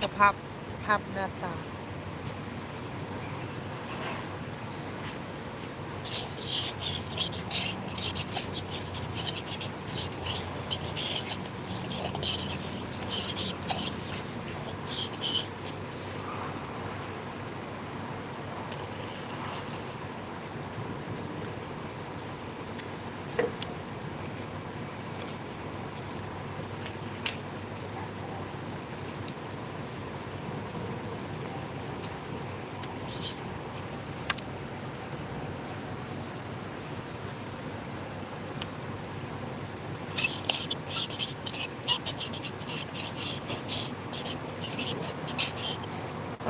สภาพภาพหน้าตา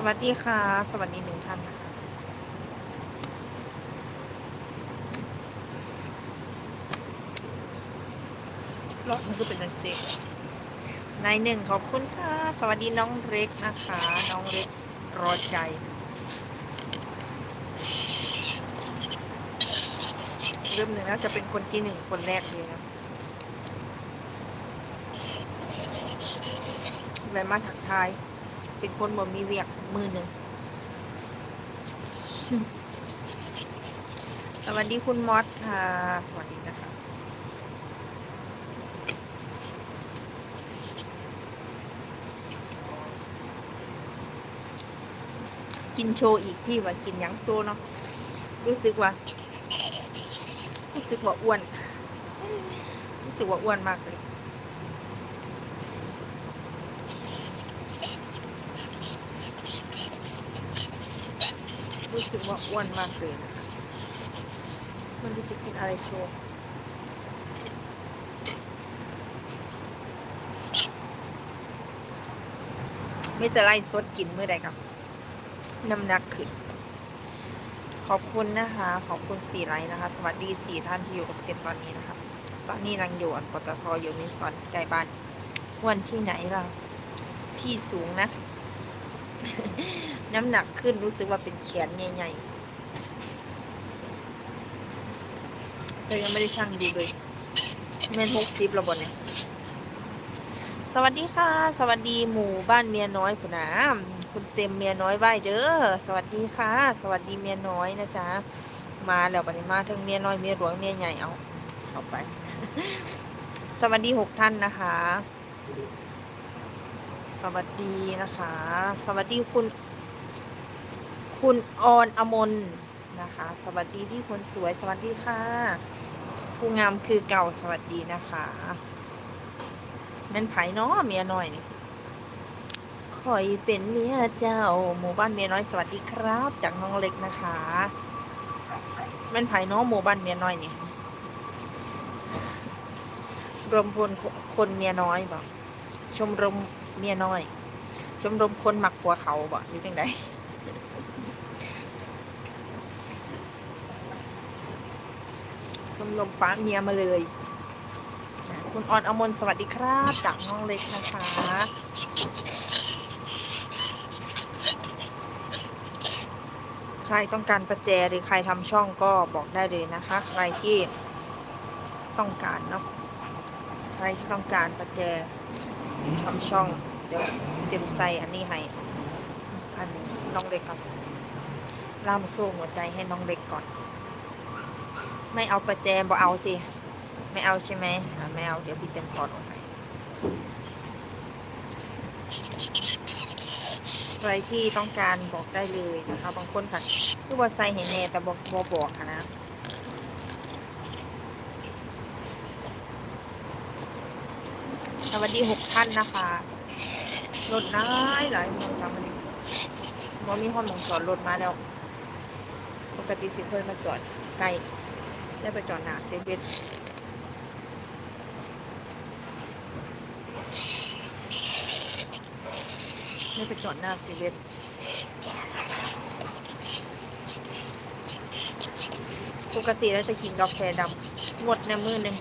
วัสดีค่ะ สวัสดีหนึ่งท่านนะคะรถมันก็เป็นนังเซ็นายหนึ่งขอบคุณค่ะ สวัสดีน้องเล็กนะคะ น้องเล็กรอใจ เริ่มหนึ่งแล้วจะเป็นคนที่หนึ่งคนแรกเลยนะแวะมาถักทาย เป็นคนบ่มีเวียกมือหนึ่ง สวัสดีคุณมอสค่ะ สวัสดีนะคะ กินโชว์อีกพี่ว่ากินยังโซเนาะ รู้สึกว่า รู้สึกว่าอ้วน รู้สึกว่าอ้วนมากเลย รู้สึกว่าอ้วนมากเลยนะคะมันรู้จะกินอะไรโชว์ไม่แต่ไรสดกินเมื่อใดครับ น้ำหนักขึ้น ขอบคุณนะคะ ขอบคุณสี่ไลน์นะคะ สวัสดีสี่ท่านที่อยู่กับเต็มตอนนี้นะคะตอนนี้นางอยู่อันปตทอยู่ในซอนใกล้บ้าน วันที่ไหนล่ะ พี่สูงนะ น้ำหนักขึ้นรู้สึกว่าเป็นแขนใหญ่ๆแต่ยังไม่ได้ชั่งดูเลยเมนหกสิบระบนเนี่ย สวัสดีค่ะ สวัสดีหมู่บ้านเมียน้อยคุณนะคุณเต็มเมียน้อยไหวเด้อ สวัสดีค่ะ สวัสดีเมียน้อยนะจ๊ะ มาแล้วบัดนี้มาทั้งเมียน้อยเมียหลวงเมียใหญ่เอา เข้าไป สวัสดีหกท่านนะคะ สวัสดีนะคะ สวัสดีคุณ คุณออนอมนนะคะ สวัสดีที่คนสวย สวัสดีค่ะผู้งามคือเก่าสวัสดีนะคะแม่นไผ่เนาะเมียน้อยนี่คอยเป็นเมียเจ้า หมู่บ้านเมียน้อยสวัสดีครับ จากน้องเล็กนะคะแม่นไผ่เนาะหมู่บ้านเมียน้อยนี่รวมพลคนเมียน้อยบอกชมรม เมียน้อย ชมรมคนหมักผัวเขาบอกหรือจังใดชมรมป้าเมียมาเลยคุณออนอมนสวัสดีครับจากน้องเล็กนะคะใครต้องการประแจหรือใครทำช่องก็บอกได้เลยนะคะ ใครที่ต้องการเนาะใครที่ต้องการประแจ ทำช่อง เดี๋ยวเต็มใส่อันนี้ให้ อันน้องเล็กก่อนล่ามโซ่หัวใจให้น้องเล็กก่อน ไม่เอาประแจบ่เอาติไม่เอาใช่ไหมไม่เอา เดี๋ยวพี่เต็มถอดออกไปใครที่ต้องการบอกได้เลยนะคะ บางคนค่ะคือว่าใส่เห็นแน่แต่บอกบอบอกค่ะนะ สวัสดีหกท่านนะคะรถน้ายหลายเมืองจำมันว่ามีห้องมองจอดรถมาแล้ว ปกติสิเคยมาจอดไกลได้ไปจอดหนาเซเว่นได้ไปจอดหน้าเซเว่นปกติเราจะกินกาแฟดำหมดในมือหนึ่ง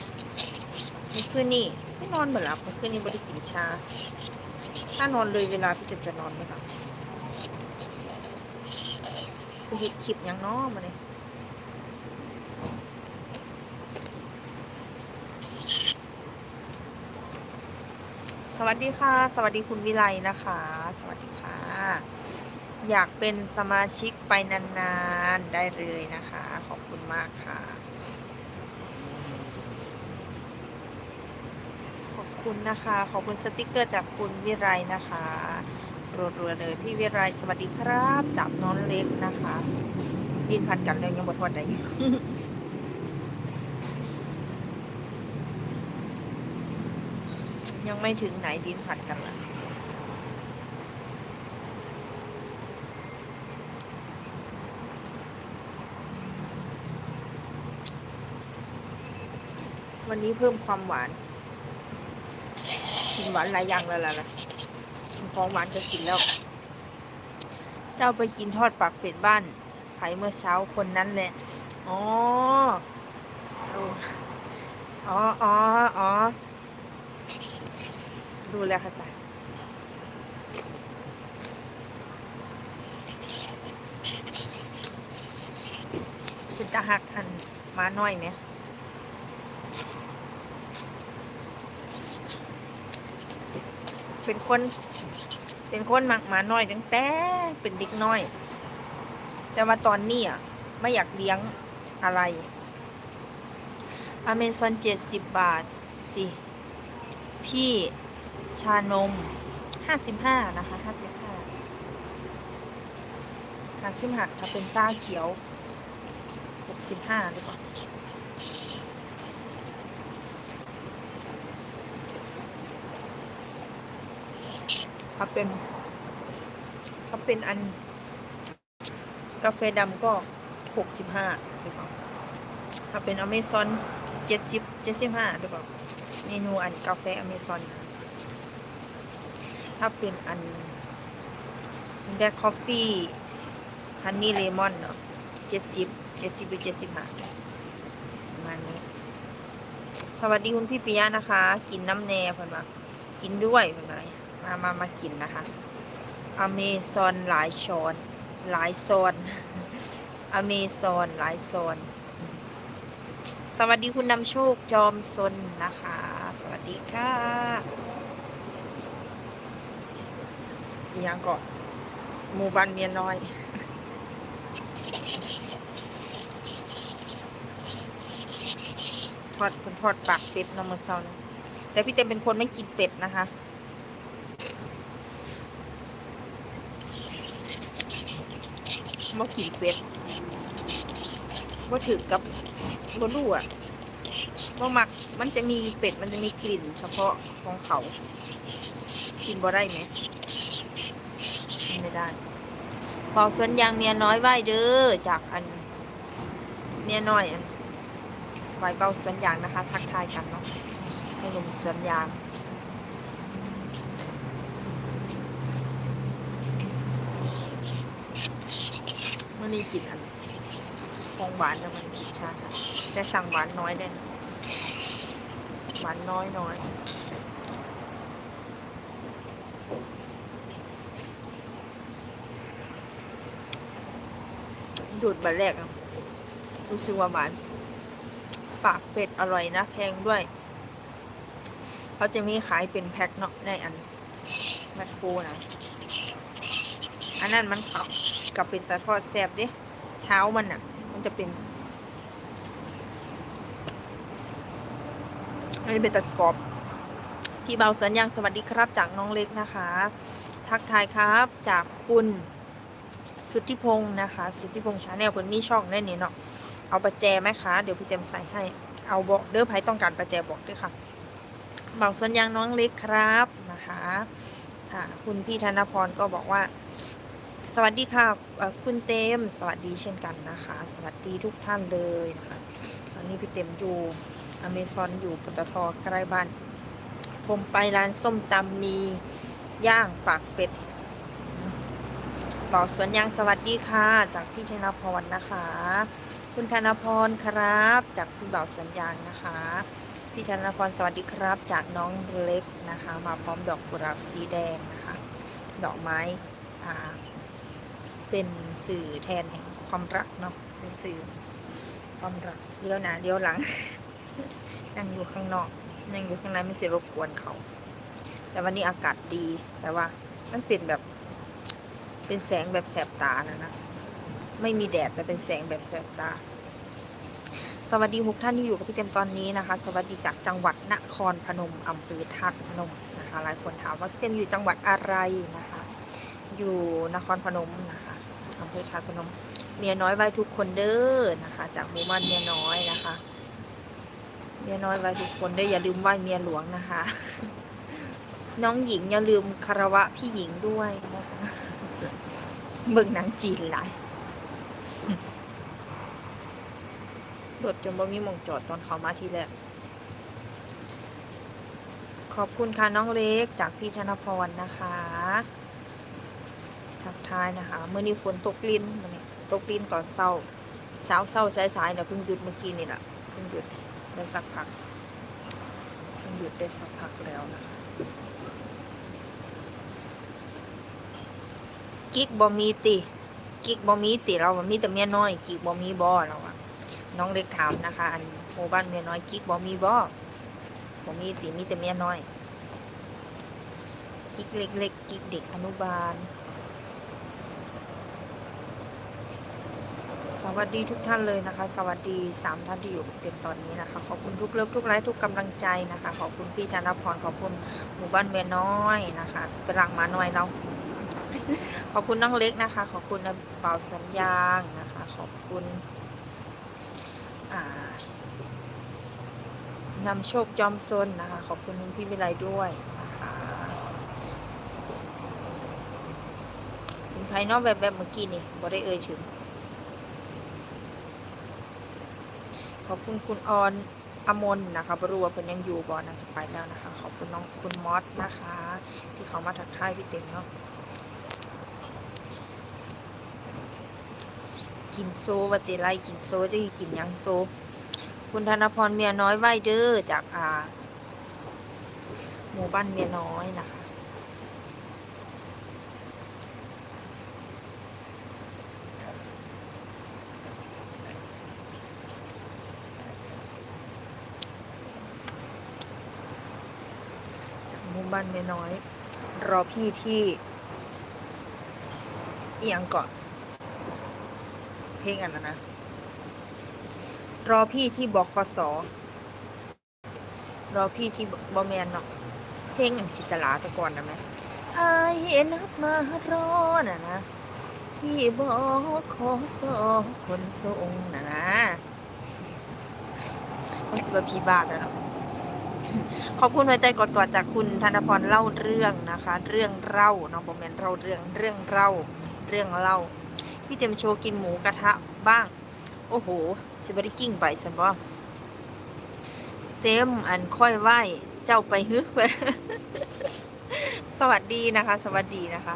นี่คืนนี่ ไม่นอนเหมือนหลับเมื่อคืนนี้ไม่ได้กินชา ถ้านอนเลยเวลาพี่จะจะนอนไหมคะไปเห็ดคลิปยังน้อมาเลยสวัสดีค่ะ สวัสดีคุณวิไลนะคะ สวัสดีค่ะ อยากเป็นสมาชิกไปนานๆ ได้เลยนะคะ ขอบคุณมากค่ะ ขอบ คุณนะคะ ขอบคุณสติกเกอร์จากคุณวิไลนะคะรัวๆเลยพี่วิไลสวัสดีครับจับน้องเล็กนะคะดินพันกันเลยยังบทวันใดยังไม่ถึงไหนดินผัดกันละวันนี้เพิ่มความหวาน หวานหลายอย่างแล้วล่ะกินของหวานก็กินแล้ว เจ้าไปกินทอดปากเป็ดบ้านไผเมื่อเช้าคนนั้นแหละ อ๋อเอาอ๋ออ๋ออ๋อดูแลค่ะจ้ะเป็นตาหักอันมาน้อยไหม เป็นคน เป็นคนมักหมาน้อยตั้งแต่เป็นเด็กน้อย แต่ว่าตอนนี้อะไม่อยากเลี้ยงอะไร อเมซอนเจ็ดสิบบาทสิพี่ชานมห้าสิบห้านะคะห้าสิบห้าห้าสิบห้าถ้าเป็นซ่าเขียวหกสิบห้าหรือเปล่า ถ้าเป็นถ้าเป็นอัน กาแฟดำก็หกสิบห้าหรือเปล่าถ้าเป็นอเมซอนเจ็ดสิบเจ็ดสิบห้าหรือเปล่าเมนูอันกาแฟอเมซอนถ้าเป็นอันแบล็คคอฟฟี่ฮันนี่เลมอนเนาะเจ็ดสิบเจ็ดสิบหรือเจ็ดสิบห้าประมาณนี้ สวัสดีคุณพี่ปิยะนะคะ กินน้ำแน่เพื่อนมากินด้วยเพื่อน มามามากินนะคะอเมซอนหลายช้อนหลายโซนอเมซอนหลายโซนสวัสดีคุณนำโชคจอมซนนะคะ สวัสดีค่ะย่างก่อนหมู่บ้านเมียน้อยทอดคุณทอดปากเป็ดเนอมือเซานแต่พี่เต็มเป็นคนไม่กินเป็ดนะคะ มากินเป็ดว่าถือกับบ่รู้อะว่ามักมันจะมีเป็ดมันจะมีกลิ่นเฉพาะของเขา กินบ่ได้ไหมกินไม่ได้เป่าสวนยางเมียน้อยไหวเด้อจากอันเมียน้อยอันไหวเบาสวนยางนะคะ ทักทายกันเนาะให้หนุ่มสวนยาง มันนี่กินอันของหวานแล้วมันกินชาค่ะแต่สั่งหวานน้อยได้นะหวานน้อยน้อยดูดบันแรกรู้สึกว่าหวาน ปากเป็ดอร่อยนะแพงด้วย เขาจะมีขายเป็นแพ็คเนาะในอันแมคโครนะ อันนั้นมันเขา กับเป็นตะทอดแซบดิเท้ามันอะ มันจะเป็นอันนี้เป็นตะกรอบพี่เบาสัญญางสวัสดีครับ จากน้องเล็กนะคะ ทักทายครับจากคุณสุทธิพงศ์นะคะ สุทธิพงศ์ชาแนลคนมีช่องแน่นี่เนาะเอาประแจไหมคะ เดี๋ยวพี่เต็มใส่ให้ เอาบอกเด้อไผต้องการประแจบอกด้วยค่ะเบาสัญญางน้องเล็กครับนะคะคุณพี่ธนพรก็บอกว่า สวัสดีค่ะคุณเต็มสวัสดีเช่นกันนะคะ สวัสดีทุกท่านเลยนะคะตอนนี้พี่เต็มอยู่อเมซอนอยู่ปตทใกล้บ้าน ผมไปร้านส้มตำมีย่างปากเป็ดบอกสวนยางสวัสดีค่ะ จากพี่ธนะพรนะคะ คุณธนพรครับ จากพี่บ่าวสวนยางนะคะ พี่ธนพรสวัสดีครับ จากน้องเล็กนะคะ มาพร้อมดอกกุหลาบสีแดงนะคะ ดอกไม้อ่า เป็นสื่อแทนแห่งความรักเนาะเป็นสื่อความรักเลี้ยวน้าเลี้ยวหลังนั่งอยู่ข้างนอกนั่งอยู่ข้างในไม่เสียรบกวนเขา แต่วันนี้อากาศดีแต่ว่ามันเป็นแบบ เป็นแสงแบบแสบตานะนะไม่มีแดดแต่เป็นแสงแบบแสบตา สวัสดีทุกท่านที่อยู่กับพี่เต็มตอนนี้นะคะ สวัสดีจากจังหวัดนครพนมอำเภอธาตุพนมนะคะหลายคนถามว่าพี่เต็มอยู่จังหวัดอะไรนะคะ อยู่นครพนมนะ อำเภอธาตุพนมเมียน้อยไว้ทุกคนเด้อนะคะ จากหมู่บ้านเมียน้อยนะคะ เมียน้อยไว้ทุกคนเด้ออย่าลืมไหว้เมียหลวงนะคะ น้องหญิงอย่าลืมคารวะพี่หญิงด้วยนะคะเบิ่งหนังจีนหลายรถจนบ่มีมองจอดตอนเขามาทีแรกขอบคุณค่ะน้องเล็กจากพี่ธนพรนะคะ ทักทายนะคะ เมื่อนี้ฝนตกลินมื่อนี้ตกลินตอนเศร้าสาวเศร้าสายๆเนี่ยเพิ่งหยุดเมื่อกี้นี่แหละเพิ่งหยุดได้สักพักเพิ่งหยุดได้สักพักแล้วนะคะกิ๊กบอมีติกิ๊กบอมีติเราอมีแต่เมียน้อยกิ๊กบอมีบอเราอะน้องเล็กถามนะคะ อันหมู่บ้านเมียน้อยกิ๊กบอมีบอบอมีติมีแต่เมียน้อยกิ๊กเล็กๆกิ๊กเด็กอนุบาล วัสดีทุกท่านเลยนะคะ สวัสดีสามท่านที่อยู่กับเต็มตอนนี้นะคะ ขอบคุณทุกเลิฟทุกไลค์ทุกกำลังใจนะคะ ขอบคุณพี่ธนพรขอบคุณหมู่บ้านเมียน้อยนะคะเปรังมาหน่อยเราขอบคุณน้องเล็กนะคะ ขอบคุณเป่าสัญญางนะคะ ขอบคุณนำโชคจอมซนนะคะ ขอบคุณพี่วิไลด้วยนะคะคุณภายนอกแบบแบบเมื่อกี้นี่บ่ได้เอ่ยถึง ขอบคุณคุณออนอมนนะคะบรู้ว่าเพิ่นยังอยู่บ่นะสไปแล้วนะคะ ขอบคุณน้องคุณมอสนะคะ ที่เขามาทักทายพี่เต็มเนาะกินโซวัติไลกินโซจะกินยังโซ คุณธนพรเมียน้อยไหวเด้อจากอ่าหมู่บ้านเมียน้อยนะคะ จากหมู่บ้านเมียน้อย รอพี่ที่เอียงก่อน เพลงอันนั้นนะ รอพี่ที่บอกคอสอรอพี่ที่บอแมนเนาะเพลงอย่างจิตลาต่ก่อนนะไหมอายเห็นับมารอน่ะนะที่บอกขอสอคนส่งน่ะนะมันสิบพีบาทนะเนาะ ขอบคุณหัวใจกอดจากคุณธนพรเล่าเรื่องนะคะ เรื่องเล่าเนาะบอแมนเล่าเรื่องเรื่องเล่าเรื่องเล่าพี่เต็มโชว์กินหมูกระทะบ้าง โอ้โหสิบริกิ้งไปสันบ่เต็มอันค่อยไหวเจ้าไปฮึสวัสดีนะคะ สวัสดีนะคะ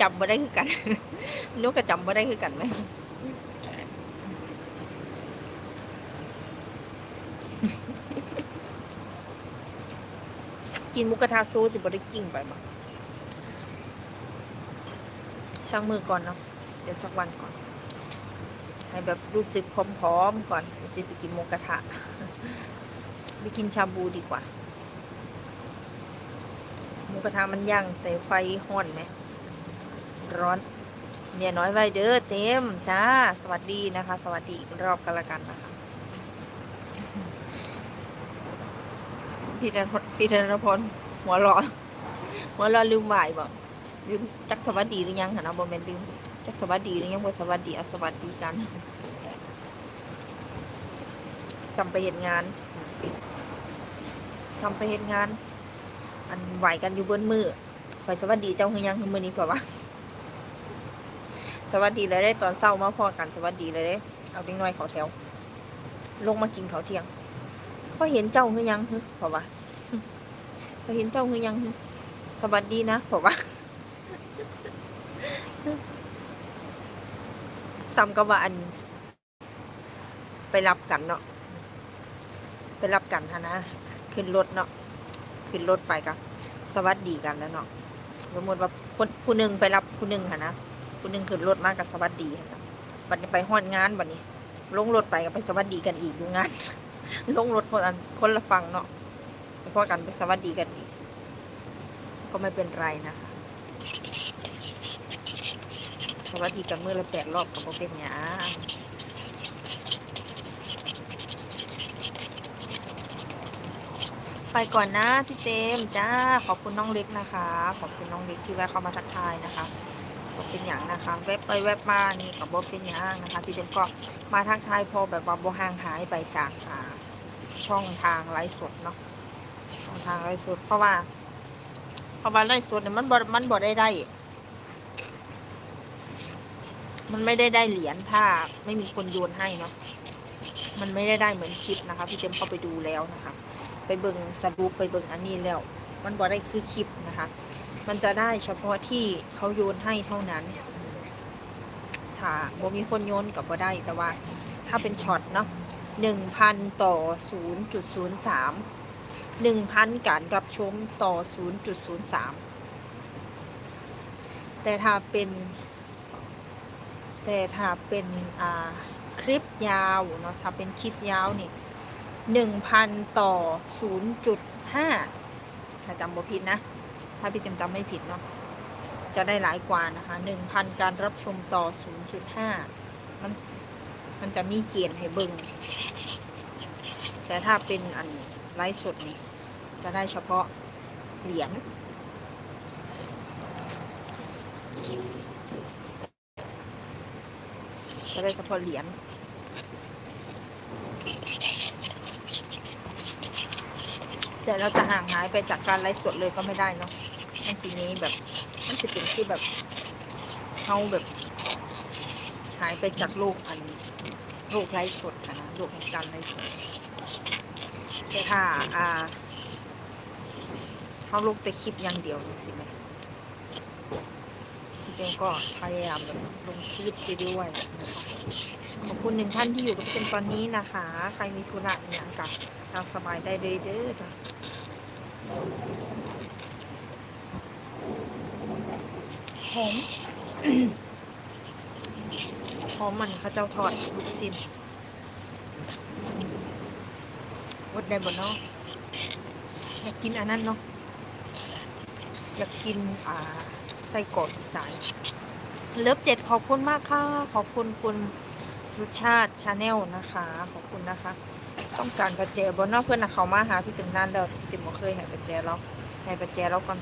จำมาได้คือกันนกก็จำมาได้คือกันไหม กินมุกระทะโซสิบริกิ้งไปบ่สักมือก่อนเนาะเดี๋ยวสักวันก่อน ให้แบบรู้สึกพร้อมๆก่อนจะไปกินมูกระทะไปกินชาบูดีกว่าหมูกระทะมันย่างใส่ไฟห้อนไหม ร้อนเมียน้อยไว้เด้อเต็มจ้า สวัสดีนะคะ สวัสดีอีกรอบกันละกันนะคะ พี่ธนพี่ธนพลหัวร้อหัวร้อลืมไหวบ่ลืมจักสวัสดีหรือยังคะนะบ่แม่นลืมจักสวัสดีหรือยังบ่สวัสดีอสวัสดีกันจำไปเห็นงานจำไปเห็นงาน อันไหวกันอยู่บนมือไปสวัสดีเจ้าคือยังคือมือนี้เปล่าวะสวัสดีเลยได้ตอนเศร้ามาพอกันสวัสดีเลยได้เอาดิ้งน้อยเขาแถว ลงมากินเขาวเที่ยง พอเห็นเจ้าคือยังคือเปล่าวะพอเห็นเจ้าคือยังคือสวัสดีนะเปล่าวะซ้ำกับว่าอัน ไปรับกันเนาะไปรับกันฮะนะขึ้นรถเนาะขึ้นรถไปกับสวัสดีกันแล้วเนาะสมมติว่าคนผู้หนึ่งไปรับผู้หนึ่งค่ะนะผู้หนึ่งขึ้นรถมากับสวัสดีหั้นนะบัดนี้ไปห้อนงานบัดนี้ลงรถไปก็ไปสวัสดีกันอีกอยู่งาน ลงรถคนอันคนละฟังเนาะพอกันไปสวัสดีกันอีก ก็ไม่เป็นไรนะคะสวัสดีกันเมื่อละแปดรอบก็บ่เป็นหยังไปก่อนนะพี่เจมจ้าขอบคุณน้องเล็กนะคะ ขอบคุณน้องเล็กที่แวะเข้ามาทักทายนะคะก็เป็นอย่างนะคะแวบไปแวบมานี่กับบ่เป็นอย่างนะคะพี่เจมก็มาทักทายพอแบบว่าบ่ห่างหายไปจากอ่า ช่องทางไลฟ์สดเนาะช่องทางไลฟ์สดเพราะว่า เพราะว่าไลฟ์สดเนี่ยมันบ่มันบ่ได้ได้ มันไม่ได้ได้เหรียญถ้าไม่มีคนโยนให้เนาะมันไม่ได้ได้เหมือนคลิปนะคะ พี่เจมส์เข้าไปดูแล้วนะคะ ไปเบิงสรุปไปเบิงอันนี้แล้ว มันบ่ได้คือคลิปนะคะ มันจะได้เฉพาะที่เขาโยนให้เท่านั้นถ้าบ่มีคนโยนกับบ่ได้แต่ว่า ถ้าเป็นช็อตเนาะ หนึ่งพันต่อศูนย์จุดศูนย์สามหนึ่งพันการรับชมต่อศูนย์จุดศูนย์สามแต่ถ้าเป็น แต่ถ้าเป็นอ่าคลิปยาวเนาะถ้าเป็นคลิปยาวนี่หนึ่งพันต่อศูนย์จุดห้าถ้าจำบ่ผิดนะ ถ้าพี่เต็มจำไม่ผิดเนาะจะได้หลายกว่านะคะหนึ่งพันการรับชมต่อศูนย์จุดห้ามัน มันจะมีเกณฑ์ให้เบิงแต่ถ้าเป็นอันไลฟ์สดนี่จะได้เฉพาะเหรียญจะได้เฉพาะเหรียญแต่เราจะห่างหายไปจากการไลฟ์สดเลยก็ไม่ได้เนาะมันสีนี้แบบมันจะเป็นที่แบบเขาแบบหายไปจากโลกอัน ลกไลฟ์สดอะนะโลกแห่งการไลฟ์สดแต่ถ้าอ่าเขาลงแต่คลิปอย่างเดียวนี่สิไหมพี่เจมก็พยายามแบบลงคลิปไปด้วยนะคะขอบคุณหนึ่งท่านที่อยู่กับพี่เจมตอนนี้นะคะ ใครมีธุระอย่างกับทางสบายได้เลยเด้อจ้ะหอม อมมันเข้าเจ้าทอดลูกซินวดได้บ่เนาะอยากกินอันนั้นเนาะอยากกินอ่าไส้กรอกอีสานเลิฟเจ็ดขอบคุณมากค่ะ ขอบคุณคุณสุชาติชาแนลนะคะ ขอบคุณนะคะ ต้องการประแจบนเนอกเพื่อนนะเขามาหาพี่ถึงนานแล้วติมบ่เคยให้ประแจแล้วให้ประแจแล้วก่อน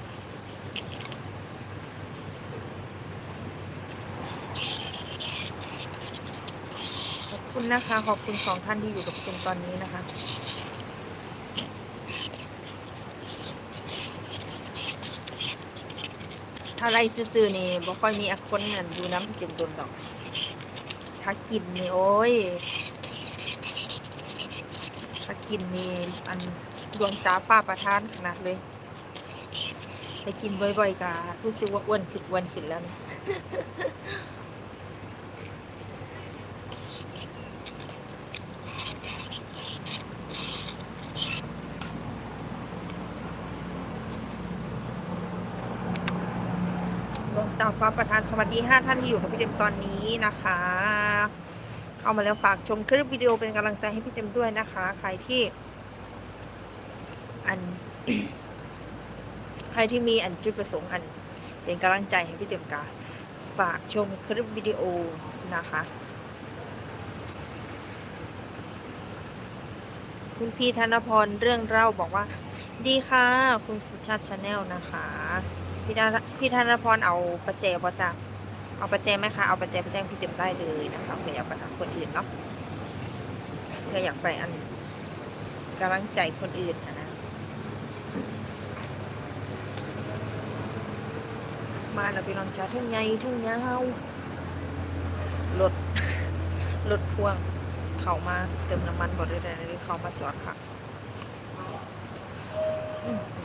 ขอบ คุณนะคะ ขอบคุณสองท่านที่อยู่กับคุณตอนนี้นะคะถ้าไรซื่อๆนี่บ่ค่อยมีอคนนั่นดูน้ำเต็มตนดอก ถ้ากินนี่โอ้ย ถ้ากินนี่อันดวงตาฟ้าประทานขนาดเลยไปกินบ่อยๆกะรู้สึกว่าอ้วนขึ้นอ้วนขึ้นแล้วนะ ดวงตาฟ้าประธานสวัสดีห้าท่านที่อยู่กับพี่เต็มตอนนี้นะคะ เข้ามาแล้วฝากชมคลิปวิดีโอเป็นกำลังใจให้พี่เต็มด้วยนะคะ ใครที่ อัน ใครที่มีอันจุดประสงค์อัน เป็นกำลังใจให้พี่เต็มกาฝากชมคลิปวิดีโอนะคะ คุณพี่ธนพรเรื่องเล่าบอกว่า ดีค่ะ คุณสุชาติชาแนลนะคะ พี่ธนพี่ธนพรเอาประแจบอจ้ะเอาประแจไหมคะ เอาประแจไปแจ้งพี่เต็มได้เลยนะคะเผื่ออยากไปหาคนอื่นเนาะเผื่ออยากไปอันกำลังใจคนอื่นนะมาแล้วพี่น้องจ้าทุ่งใหญ่ทุ่งยาวรถรถพ่วง เข้ามาเติมน้ำมันบ่ได้เลยเข้ามาจอดค่ะอื้อหือ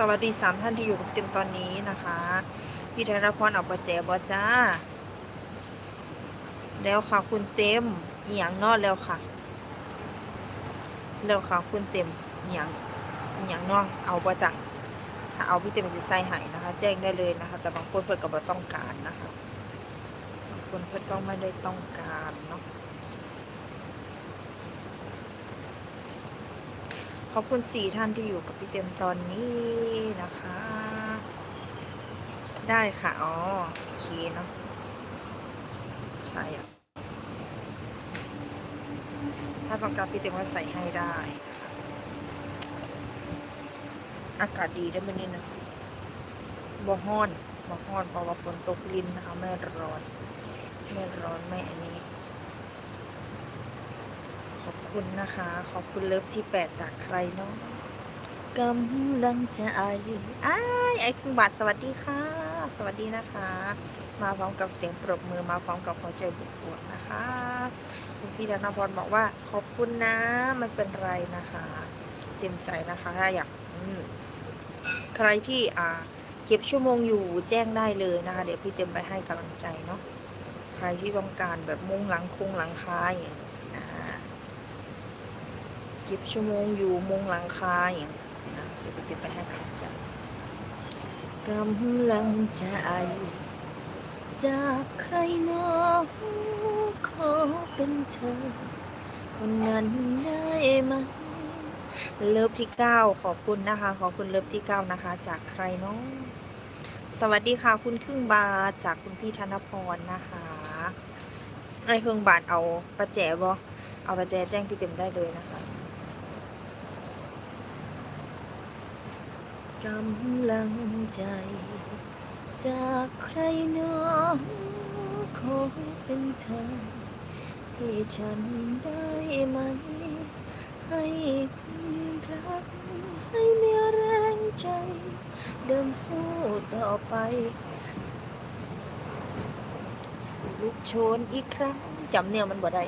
สวัสดีสามท่านที่อยู่กับเต็มตอนนี้นะคะพี่ธนพรเอาประแจบอจ้า แล้วค่ะคุณเต็มอหย่างนอดแล้วค่ะ แล้วค่ะคุณเต็มอหย่างอหย่างนอกเอาบอจ้ะถ้าเอาพี่เต็มจะใส่ให้นะคะ แจ้งได้เลยนะคะ แต่บางคนเพิ่นก็บ่ต้องการนะคะบางคนเพิ่นก็ไม่ได้ต้องการเนาะ อบคุณสี่ท่านที่อยู่กับพี่เต็มตอนนี้นะคะ ได้ค่ะ อ๋อโอเคเนาะใช่อะถ้าต้องการพี่เต็มก็ใส่ให้ได้ อากาศดีได้ไหมนี่นะบ่ฮ้อนบ่ฮ้อนเพราะว่าฝนตกลินนะคะ ไม่ร้อน ไม่ร้อนไม่อันนี้ คุณนะคะ ขอบคุณเลิฟที่แปดจากใครเนาะกำลังใจอ้ายไอคุณบัตรสวัสดีค่ะ สวัสดีนะคะ มาพร้อมกับเสียงปรบมือมาพร้อมกับหัวใจบวกๆนะคะคุณพี่ธนพรบอกว่าขอบคุณนะไม่เป็นไรนะคะ เต็มใจนะคะถ้าอยากใครที่อ่าเก็บชั่วโมงอยู่แจ้งได้เลยนะคะ เดี๋ยวพี่เต็มไปให้กำลังใจเนาะใครที่ต้องการแบบมุ่งหลังคงหลังคาอย่างนี้นะ เก็บชั่วโมงอยู่มงหลังคาอย่างนี้นะเดี๋ยวพี่เต็มไปให้กำลังใจกำลังใจ จากใครน้องขอเป็นเธอ คนนั้นได้ไหมเลิฟที่เก้าขอบคุณนะคะ ขอบคุณเลิฟที่เก้านะคะ จากใครเนาะสวัสดีค่ะ คุณครึ่งบาทจากคุณพี่ธนพรนะคะไอเครื่องบาทเอาประแจบอเอาประแจแจ้งพี่เต็มได้เลยนะคะ กำลังใจ จากใครเนาะขอเป็นเธอ ให้ฉันได้ไหม ให้คุณรัก ให้มีแรงใจ เดินสู้ต่อไป ลุกโชนอีกครั้งจำเนี่ยมันบ่ได้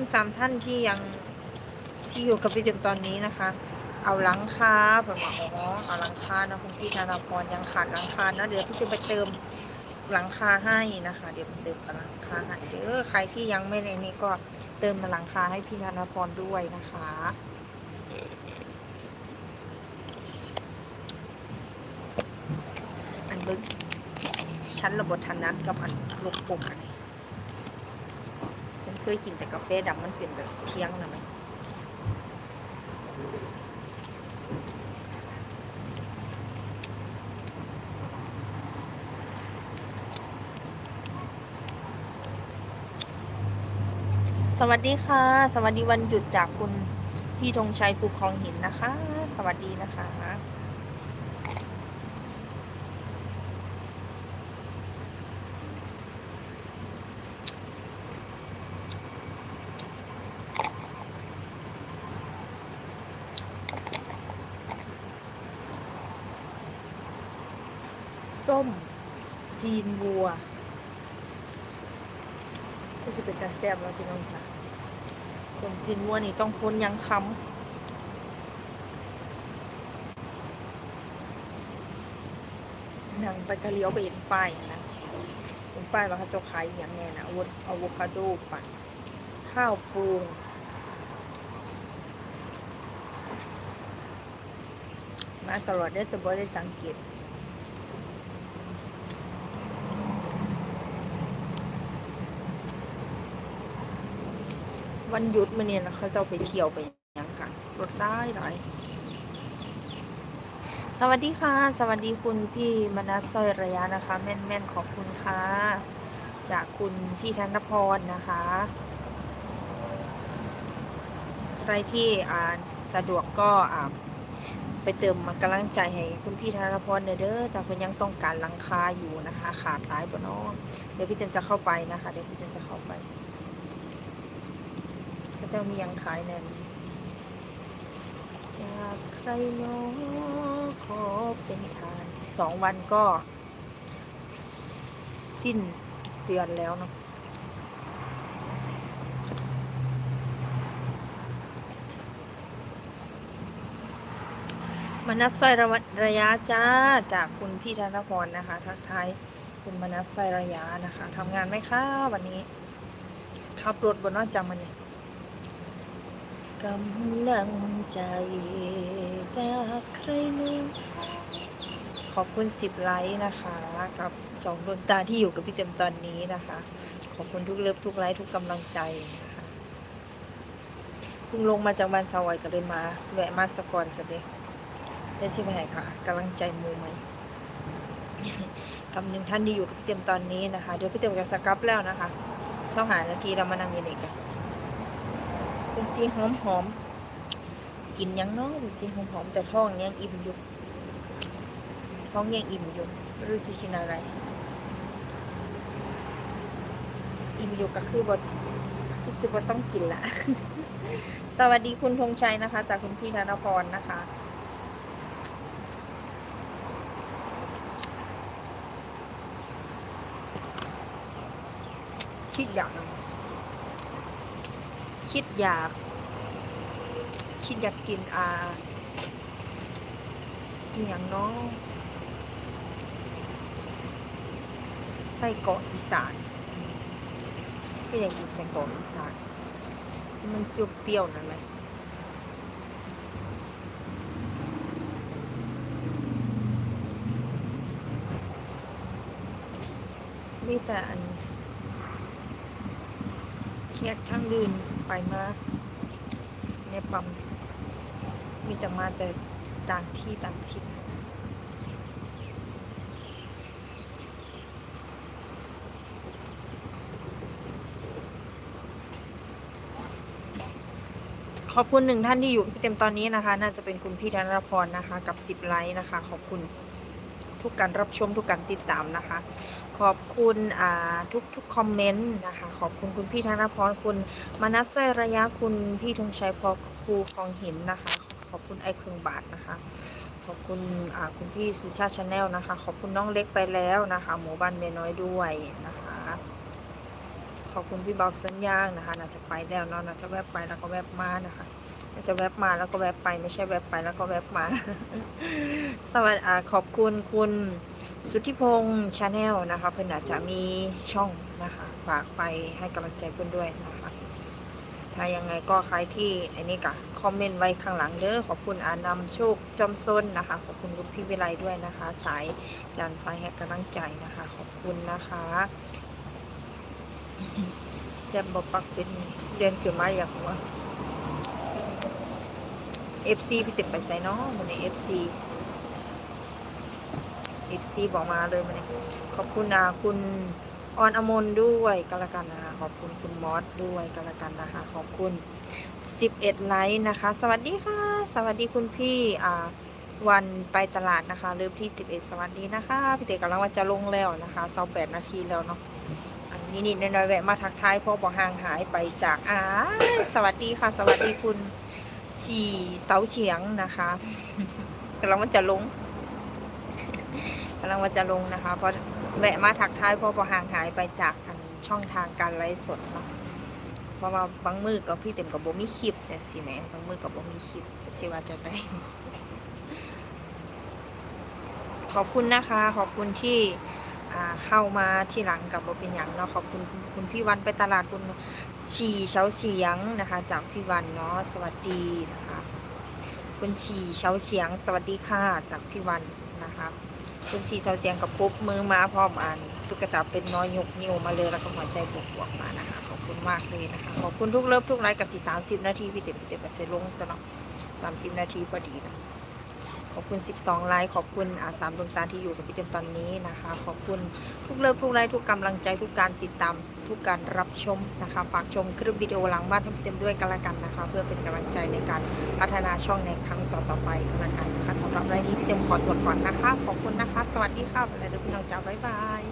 คุณสามท่านที่ยังที่อยู่กับพี่เต็มตอนนี้นะคะ เอาหลังคาแบบว่าอ๋อเอาหลังคานะคุณพี่ธนาพรยังขาดหลังคานะเดี๋ยวพี่จะไปเติมหลังคาให้นะคะ เดี๋ยวเติมหลังคาให้เด้อใครที่ยังไม่ในนี้ก็เติมหลังคาให้พี่ธนาพรด้วยนะคะอันบึกชั้นระบบทันนัดกับอันลูกปุ่มอันนี้ ยกินแต่กาแฟดำมันเป็นแบบเที่ยงนะไหมสวัสดีค่ะ สวัสดีวันหยุดจากคุณพี่ธงชัยภูคลองหินนะคะ สวัสดีนะคะ ส้มจีนวัว ก็จะเป็นกระ แซบแล้วพี่น้องจ๋าส้มจีนวัวนี่ต้องพ้นยังคำนังไปกระเลี้ยวไปเห็นป้ายนะเห็นป้ายว่าเขาจะขายอย่างไงนะอะอะโวคาโดปั่นข้าวปรุงมาตลอดได้แต่บ่ได้สังเกต วันหยุดมาเนี่ยนะเขาจะไปเที่ยวไปยังกันรถได้หลายสวัสดีค่ะ สวัสดีคุณพี่มนัสสร้อยระยะนะคะ แม่นแม่นๆขอบคุณค่ะ จากคุณพี่ธนพรนะคะ ใครที่อ่านสะดวกก็อ่าไปเติมมากำลังใจให้คุณพี่ธนพรเด้อเด้อจากคุณยังต้องการลังคาอยู่นะคะ ขาดหลายบ่น้องเดี๋ยวพี่เต็มจะเข้าไปนะคะ เดี๋ยวพี่เต็มจะเข้าไป เจ้ามียังขายแน่นจากใครน้อขอเป็นทานสองวันก็ สิ้นเดือนแล้วเนาะมนัสสร้อยระวะระยะจ้าจากคุณพี่ธนพรนะคะ ทักทายคุณมนัสสร้อยระยะนะคะทำงานไหมคะวันนี้ขับรถบนนอจากมันเนี่ย กำลังใจจากใครนู้นขอบคุณสิบไลค์นะคะ กับสองดวงตาที่อยู่กับพี่เต็มตอนนี้นะคะ ขอบคุณทุกเลิฟทุกไลค์ทุกกำลังใจนะคะเพิ่งลงมาจากบ้านสวอยก็เลยมาแวะมาสกอนสเดียวได้สิไปไหนค่ะกำลังใจมูไหมกับหนึ่งท่านที่อยู่กับพี่เต็มตอนนี้นะคะ เดี๋ยวพี่เต็มจะสกับแล้วนะคะเช้าหานาทีเรามานั่งยู่นี่กัน สีหอมหอมกินยังน้อยเป็นสีหอมหอมแต่ท้องยังอิ่มอยู่ท้องยังอิ่มอยู่ไม่รู้จะกินอะไร อิ่มอยู่ก็คือบทคือบทต้องกินละสวัสดีคุณธงชัยนะคะ จากคุณพี่ธนพรนะคะคิดอยาก คิดอยาก คิดอยากกินอ่าอย่างน้องไส้กรอกอีสานก็อยากกินไส้กรอกอีสาน มันเปรี้ยวๆนั่นไหมมีแต่อันเคียกทั้งดืนไปมาในปั๊ม มีแต่มาแต่ต่างที่ต่างทิศขอบคุณหนึ่งท่านที่อยู่พี่เต็มตอนนี้นะคะ น่าจะเป็นคุณพี่ธนรพรนะคะ กับสิบไลค์นะคะ ขอบคุณทุกการรับชมทุกการติดตามนะคะ ขอบคุณทุกทุกคอมเมนต์นะคะ ขอบคุณคุณพี่ธนพรคุณมานัสสร้อยระยะคุณพี่ธงชัยพอครูคลองหินนะคะ ขอบคุณไอ้เครื่องบาทนะคะ ขอบคุณคุณพี่สุชาติชาแนลนะคะ ขอบคุณน้องเล็กไปแล้วนะคะ หมู่บ้านเมน้อยด้วยนะคะ ขอบคุณพี่เบสัญญางนะคะ น่าจะไปแล้วเนาะน่าจะแวบไปแล้วก็แวบมานะคะน่าจะแวบมาแล้วก็แวบไปไม่ใช่แวบไปแล้วก็แวบมา สวัสดีขอบคุณคุณสุทธิพงษ์ชาแนลนะคะ เพื่อนอาจจะมีช่องนะคะ ฝากไปให้กำลังใจเพื่อนด้วยนะคะ ถ้ายังไงก็ใครที่อ้นี่ก็คอมเมนต์ไว้ข้างหลังเด้อขอบคุณอานำโชคจอมซนนะคะ ขอบคุณคุณพี่วิไลด้วยนะคะ สายจันสายแหกกำลังใจนะคะ ขอบคุณนะคะแซมบอปักเป็นเดือนเกี่ยวมาอย่างว่า FC พี่ติดไปใส่เนาะมันใน FC FC บอกมาเลยมันนี้ขอบคุณนะคุณ ออนอมนด้วยกันละกันนะคะขอบคุณคุณมอสด้วยกันละกันนะคะขอบคุณ11ไลค์นะคะ สวัสดีค่ะ สวัสดีคุณพี่อ่าวันไปตลาดนะคะเริ่มที่ 11 สวัสดีนะคะพี่เต๋กำลังว่าจะลงแล้วนะคะ28นาทีแล้วเนาะอันนี้นิดน้อยแวะมาทักทายพราะบอกห่างหายไปจากอ่าสวัสดีค่ะ สวัสดีคุณฉี่เสาเฉียงนะคะกำลังว่าจะลงกำลังว่าจะลงนะคะเพราะ แวะมาทักทายเพราะพอห่างหายไปจากอันช่องทางการไลฟ์สดเนาะเพราะว่าบางมือกับพี่เต็มกับโบมีคลิปจ้ะสิแหม่บางมือกับโบมีคลิปสิว่าจะได้ขอบคุณนะคะ ขอบคุณที่เข้ามาที่หลังกับโบเป็นอย่างเนาะขอบคุณคุณพี่วันไปตลาดคุณฉีเฉาเฉียงนะคะ จากพี่วันเนาะสวัสดีนะคะคุณฉีเฉาเฉียง สวัสดีค่ะจากพี่วันนะคะ คุณฉี่เสาเจียงกับปุ๊บมือมาพร้อมอ่านตุ๊กตาเป็นน้อยยกนิ้วมาเลยแล้วก็หัวใจบวกๆมานะคะขอบคุณมากเลยนะคะขอบคุณทุกเลิฟทุกไลค์กับสี่สามสิบนาทีพี่เต็มพี่เต็มบัตรลงตลอดสามสิบนาทีพอดีนะ อบคุณ 12 ไลค์ขอบคุณอาสามดวงตาที่อยู่กับพี่เต็มตอนนี้นะคะ ขอบคุณทุกเลิฟทุกไลค์ทุกกำลังใจทุกการติดตามทุกการรับชมนะคะ ฝากชมคลิปวิดีโอหลังบ้านให้พี่เต็มด้วยกันละกันนะคะ เพื่อเป็นกำลังใจในการพัฒนาช่องในครั้งต่อๆไปกันละกันนะคะสำหรับรายนี้พี่เต็มขอตัวก่อนนะคะ ขอบคุณนะคะ สวัสดีค่ะแล้วเดี๋ยวพี่น้องจ้าบ๊ายบาย